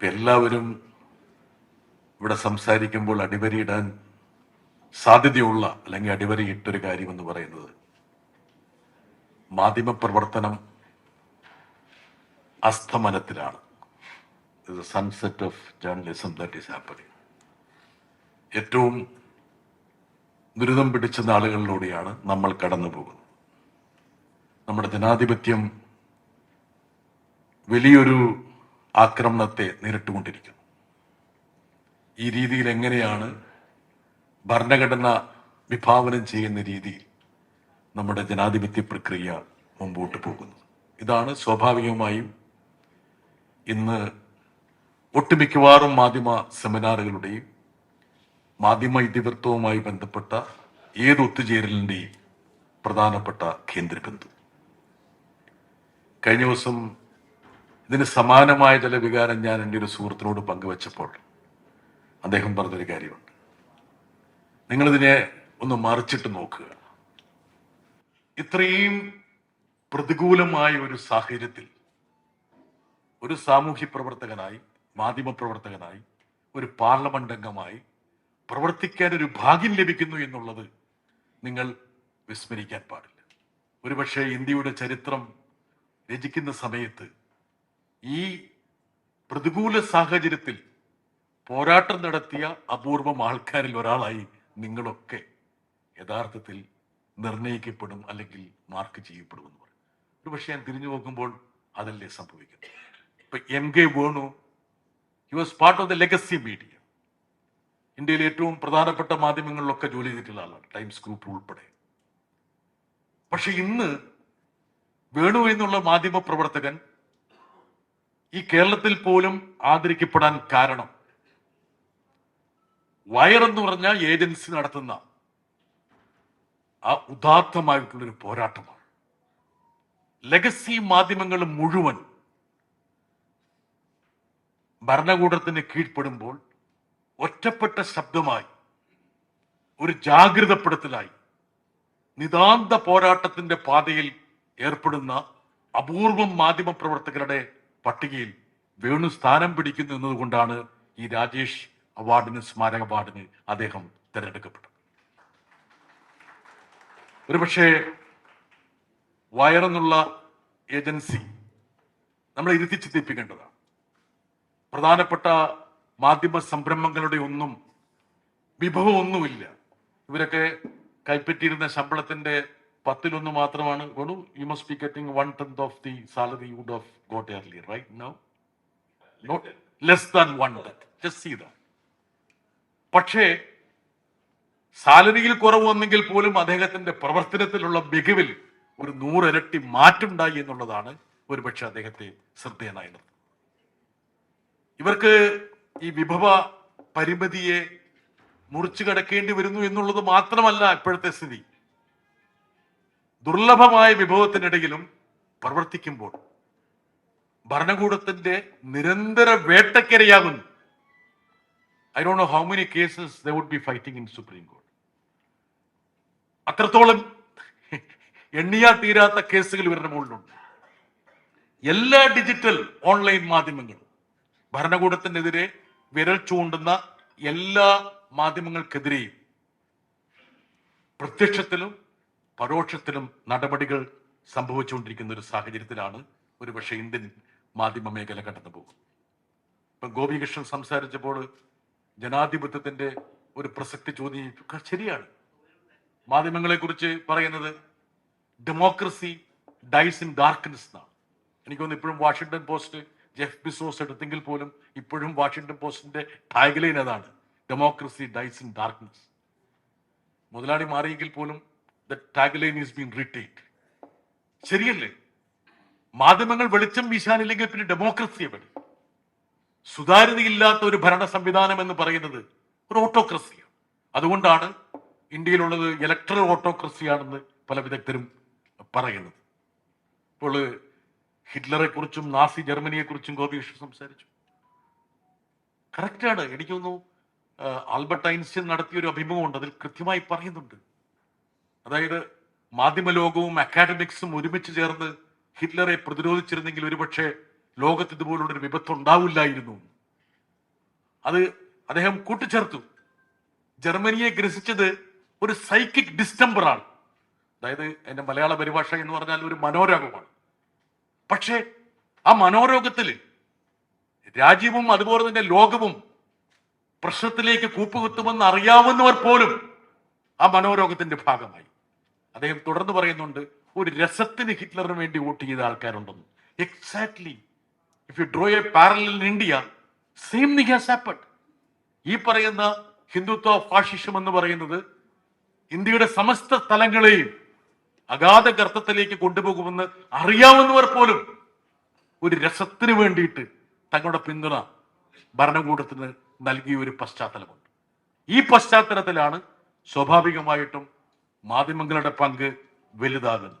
ഇപ്പൊ എല്ലാവരും ഇവിടെ സംസാരിക്കുമ്പോൾ അടിവരയിടാൻ സാധ്യതയുള്ള അല്ലെങ്കിൽ അടിവരയിട്ടൊരു കാര്യമെന്ന് പറയുന്നത് മാധ്യമപ്രവർത്തനം അസ്തമനത്തിലാണ്. Sunset of journalism that is happening ഏറ്റവും ദുരിതം പിടിച്ച നാളുകളിലൂടെയാണ് നമ്മൾ കടന്നു പോകുന്നത്. നമ്മുടെ ജനാധിപത്യം വലിയൊരു ആക്രമണത്തെ നേരിട്ടുകൊണ്ടിരിക്കുന്നു. ഈ രീതിയിൽ എങ്ങനെയാണ് ഭരണഘടന വിഭാവനം ചെയ്യുന്ന രീതിയിൽ നമ്മുടെ ജനാധിപത്യ പ്രക്രിയ മുമ്പോട്ട് പോകുന്നത്? ഇതാണ് സ്വാഭാവികമായും ഇന്ന് ഒട്ടുമിക്കവാറും മാധ്യമ സെമിനാറുകളുടെയും മാധ്യമ ഇതിവൃത്തവുമായി ബന്ധപ്പെട്ട ഏത് ഒത്തുചേരലിന്റെയും പ്രധാനപ്പെട്ട കേന്ദ്രബിന്ദു. കഴിഞ്ഞ ദിവസം ഇതിന് സമാനമായ ചില വികാരം ഞാൻ എന്റെ ഒരു സുഹൃത്തിനോട് പങ്കുവച്ചപ്പോൾ അദ്ദേഹം പറഞ്ഞൊരു കാര്യമുണ്ട്. നിങ്ങളിതിനെ ഒന്ന് മറിച്ചിട്ട് നോക്കുക. ഇത്രയും പ്രതികൂലമായ ഒരു സാഹചര്യത്തിൽ ഒരു സാമൂഹ്യ പ്രവർത്തകനായി മാധ്യമ പ്രവർത്തകനായി ഒരു പാർലമെന്റ് അംഗമായി പ്രവർത്തിക്കാൻ ഒരു ഭാഗ്യം ലഭിക്കുന്നു എന്നുള്ളത് നിങ്ങൾ വിസ്മരിക്കാൻ പാടില്ല. ഒരുപക്ഷെ ഇന്ത്യയുടെ ചരിത്രം രചിക്കുന്ന സമയത്ത് ഈ പ്രതികൂല സാഹചര്യത്തിൽ പോരാട്ടം നടത്തിയ അപൂർവം ആൾക്കാരിൽ ഒരാളായി നിങ്ങളൊക്കെ യഥാർത്ഥത്തിൽ നിർണയിക്കപ്പെടും അല്ലെങ്കിൽ മാർക്ക് ചെയ്യപ്പെടും എന്ന് പറയും. ഒരു പക്ഷേ ഞാൻ തിരിഞ്ഞു നോക്കുമ്പോൾ അതല്ലേ സംഭവിക്കുന്നത്. ഇപ്പൊ M K Venu. He was part of the legacy media ഇന്ത്യയിലെ ഏറ്റവും പ്രധാനപ്പെട്ട മാധ്യമങ്ങളിലൊക്കെ ജോലി ചെയ്തിട്ടുള്ള ആളാണ്. ടൈംസ് ഗ്രൂപ്പ് ഉൾപ്പെടെ. പക്ഷെ ഇന്ന് വേണു എന്നുള്ള മാധ്യമ പ്രവർത്തകൻ ഈ കേരളത്തിൽ പോലും ആദരിക്കപ്പെടാൻ കാരണം വയർ എന്ന് പറഞ്ഞ ഏജൻസി നടത്തുന്ന ആ ഉദാത്തമായിട്ടുള്ളൊരു പോരാട്ടമാണ്. ലെഗസി മാധ്യമങ്ങൾ മുഴുവൻ ഭരണകൂടത്തിന് കീഴ്പ്പെടുമ്പോൾ ഒറ്റപ്പെട്ട ശബ്ദമായി ഒരു ജാഗ്രതപ്പെടുത്തലായി നിതാന്ത പോരാട്ടത്തിന്റെ പാതയിൽ ഏർപ്പെടുന്ന അപൂർവം മാധ്യമ പ്രവർത്തകരുടെ പട്ടികയിൽ വേണു സ്ഥാനം പിടിക്കുന്നു എന്നതുകൊണ്ടാണ് ഈ രാജേഷ് അവാർഡിന് സ്മാരക അവാർഡിന് അദ്ദേഹം തിരഞ്ഞെടുക്കപ്പെട്ടത്. ഒരുപക്ഷെ വയറെന്നുള്ള ഏജൻസി നമ്മളെ ഇരുത്തി ചിന്തിപ്പിക്കേണ്ടതാണ്. പ്രധാനപ്പെട്ട മാധ്യമ സംരംഭങ്ങളുടെ ഒന്നും വിഭവമൊന്നുമില്ല. ഇവരൊക്കെ കൈപ്പറ്റിയിരുന്ന ശമ്പളത്തിന്റെ പത്തിലൊന്ന് മാത്രമാണ് ഗോണു you must be getting one tenth of the salary would've got early right now not less than one tenth just see that പക്ഷേ സാലറിയിൽ കുറവ് വന്നെങ്കിൽ പോലും അദ്ദേഹത്തിന്റെ പ്രവർത്തനത്തിലുള്ള മികവിൽ ഒരു നൂറിരട്ടി മാറ്റുണ്ടായി എന്നുള്ളതാണ് ഒരുപക്ഷെ അദ്ദേഹത്തെ ശ്രദ്ധേയനായത്. ഇവർക്ക് ഈ വിഭവ പരിമിതിയെ മുറിച്ചു കടക്കേണ്ടി വരുന്നു എന്നുള്ളത് മാത്രമല്ല ഇപ്പോഴത്തെ സ്ഥിതി. ദുർലഭമായ വിഭവത്തിനിടയിലും പ്രവർത്തിക്കുമ്പോൾ ഭരണകൂടത്തിന്റെ നിരന്തര വേട്ടക്കരയാകുന്നു. I don't know how many cases they would be fighting in Supreme Court അത്രത്തോളം എണ്ണിയാ തീരാത്ത കേസുകൾ ഇവരുടെ മുകളിലുണ്ട്. എല്ലാ ഡിജിറ്റൽ ഓൺലൈൻ മാധ്യമങ്ങളും ഭരണകൂടത്തിനെതിരെ വിരൽ ചൂണ്ടുന്ന എല്ലാ മാധ്യമങ്ങൾക്കെതിരെയും പ്രത്യക്ഷത്തിലും പരോക്ഷത്തിലും നടപടികൾ സംഭവിച്ചുകൊണ്ടിരിക്കുന്ന ഒരു സാഹചര്യത്തിലാണ് ഒരുപക്ഷെ ഇന്ത്യൻ മാധ്യമ മേഖല കടന്നു പോകുന്നത്. ഇപ്പൊ ഗോപികൃഷ്ണൻ സംസാരിച്ചപ്പോൾ ജനാധിപത്യത്തിന്റെ ഒരു പ്രസക്തി ചോദ്യം ശരിയാണ്. മാധ്യമങ്ങളെ കുറിച്ച് പറയുന്നത് ഡെമോക്രസി ഡൈസ് ഇൻ ഡാർക്ക്നെസ് എന്നാണ്. എനിക്ക് തോന്നുന്നു ഇപ്പോഴും വാഷിംഗ്ടൺ പോസ്റ്റ് ജെഫ് ബിസോസ് എടുത്തെങ്കിൽ പോലും ഇപ്പോഴും വാഷിംഗ്ടൺ പോസ്റ്റിന്റെ ടാഗ്ലൈൻ അതാണ്. Democracy dies in darkness. മുതലാളി മാറിയെങ്കിൽ പോലും the tagline is been reiterate ശരിയല്ലേ? മാധ്യമങ്ങൾ വെളിച്ചം വീശാനില്ലെങ്കിൽ പിന്നെ ഡെമോക്രസി എവിടെ? സുതാര്യതയില്ലാത്ത ഒരു ഭരണ സംവിധാനം എന്ന് പറയുന്നത് ഒരു ഓട്ടോക്രസിയാണ് അതുകൊണ്ടാണ് ഇന്ത്യയിലുള്ളത് ഇലക്ട്രൽ ഓട്ടോക്രസിയാണെന്ന് പല വിദഗ്ധരും പറയുന്നത്. ഇപ്പോൾ ഹിറ്റ്ലറെ കുറിച്ചും നാസി ജർമ്മനിയെ കുറിച്ചും ഗോപികൃഷ്ണൻ സംസാരിച്ചു. കറക്റ്റാണ് എനിക്ക് തോന്നുന്നു ആൽബർട്ട് ഐൻസ്റ്റീൻ നടത്തിയ ഒരു അഭിമുഖമുണ്ട്. അതിൽ കൃത്യമായി പറയുന്നുണ്ട്. അതായത് മാധ്യമ ലോകവും അക്കാഡമിക്സും ഒരുമിച്ച് ചേർന്ന് ഹിറ്റ്ലറെ പ്രതിരോധിച്ചിരുന്നെങ്കിൽ ഒരുപക്ഷെ ലോകത്ത് ഇതുപോലുള്ളൊരു വിപത്ത് ഉണ്ടാവില്ലായിരുന്നു അത് അദ്ദേഹം കൂട്ടിച്ചേർത്തു. ജർമ്മനിയെ ഗ്രസിച്ചത് ഒരു സൈക്കിക് ഡിസ്റ്റംബറാണ് അതായത് എന്റെ മലയാള പരിഭാഷ എന്ന് പറഞ്ഞാൽ ഒരു മനോരോഗമാണ്. പക്ഷേ ആ മനോരോഗത്തിൽ രാജ്യവും അതുപോലെ തന്നെ ലോകവും പ്രശ്നത്തിലേക്ക് കൂപ്പുകുത്തുമെന്ന് അറിയാവുന്നവർ പോലും ആ മനോരോഗത്തിന്റെ ഭാഗമായി. അദ്ദേഹം തുടർന്ന് പറയുന്നുണ്ട് ഒരു രസത്തിന് ഹിറ്റ്ലറിന് വേണ്ടി വോട്ട് ചെയ്ത ആൾക്കാരുണ്ടെന്ന്. Exactly if you draw a parallel in India same thing has ഈ പറയുന്ന ഹിന്ദുത്വ ഫാഷിസം എന്ന് പറയുന്നത് ഇന്ത്യയുടെ സമസ്ത സ്ഥലങ്ങളെയും അഗാധ ഗർത്തത്തിലേക്ക് കൊണ്ടുപോകുമെന്ന് അറിയാവുന്നവർ പോലും ഒരു രസത്തിന് വേണ്ടിയിട്ട് തങ്ങളുടെ പിന്തുണ ഭരണകൂടത്തിന് നൽകിയ ഒരു പശ്ചാത്തലമുണ്ട്. ഈ പശ്ചാത്തലത്തിലാണ് സ്വാഭാവികമായിട്ടും മാധ്യമങ്ങളുടെ പങ്ക് വലുതാകുന്നത്